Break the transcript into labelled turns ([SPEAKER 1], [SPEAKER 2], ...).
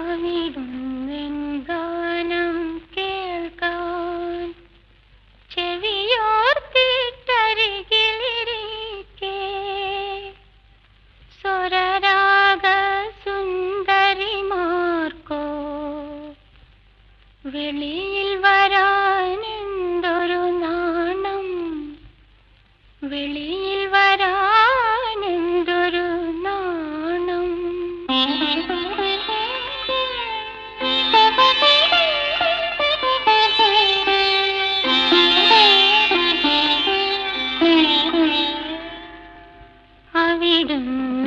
[SPEAKER 1] അവിടുന്നെങ്കാനം കേൾക്കാൻ. ചെവിയോർത്തിട്ടരികിലിരിക്കെ സ്വരരാഗ സുന്ദരിമാർക്കോ. വെളിയിൽ വരാൻ എന്തൊരു നാണം. വെളിയിൽ